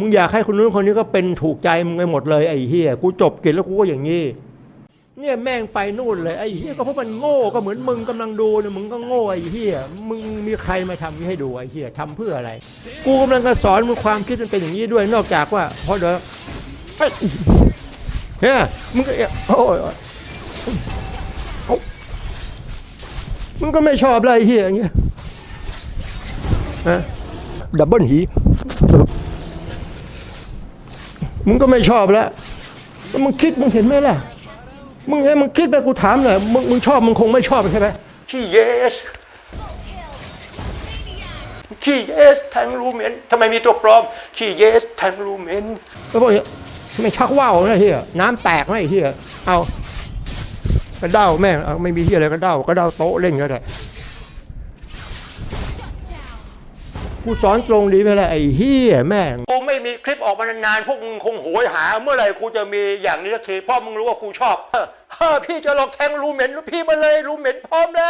มึงอยากให้คนนู้นคนนี้ก็เป็นถูกใจมึงไปหมดเลยไอ้เฮียกูจบกิจแล้วกูก็อย่างนี้เนี่ยแม่งไปนู่นเลยไอ้เฮียก็เพราะมันโง่ก็เหมือนมึงกำลังดูเนี่ยมึงก็โง่ไอ้เฮียมึงมีใครมาทำนี้ให้ดูไอ้เฮียทำเพื่ออะไร กูกำลังจะสอนมึงความคิดมันเป็นอย่างนี้ด้วยนอกจากว่าพอเดี๋ยวเฮ้ยเนี่ยมึงก็โอ้ยมึงก็ไม่ชอบอะไรไอ้เฮียอย่างเงี้ยฮะดับเบิลหี มึงก็ไม่ชอบแล้วแล้วมึงคิดมึงเห็นไหมล่ะ มึงไงมึงคิดไปกูถามหน่อยมึงมึงชอบมึงคงไม่ชอบใช่ไหมขี้เยสขี้เยสแทงรูเมนทำไมมีตัวปลอมขี้เยสแทงรูเมนแล้วพวกนี้ไม่ชักว่าวนะเฮียน้ำแตกไหมไอ้เฮียเอากระเด้าแม่งเอาไม่มีเฮียอะไรกระเด้ากระเด้าโต๊ะเล่นก็ได้กูสอนตรงดีไหมล่ะไอ้เฮียแม่งกู ไม่มีคลิปออกมานานๆพวกมึงคงโหยหา เมื่อไหร่กูจะมีอย่างนี้สักทีพ่อมึงรู้ว่ากูชอบเออเออพี่จะลองแทงรูเหม็นพี่มาเลยรูเหม็นพร้อมแล้ว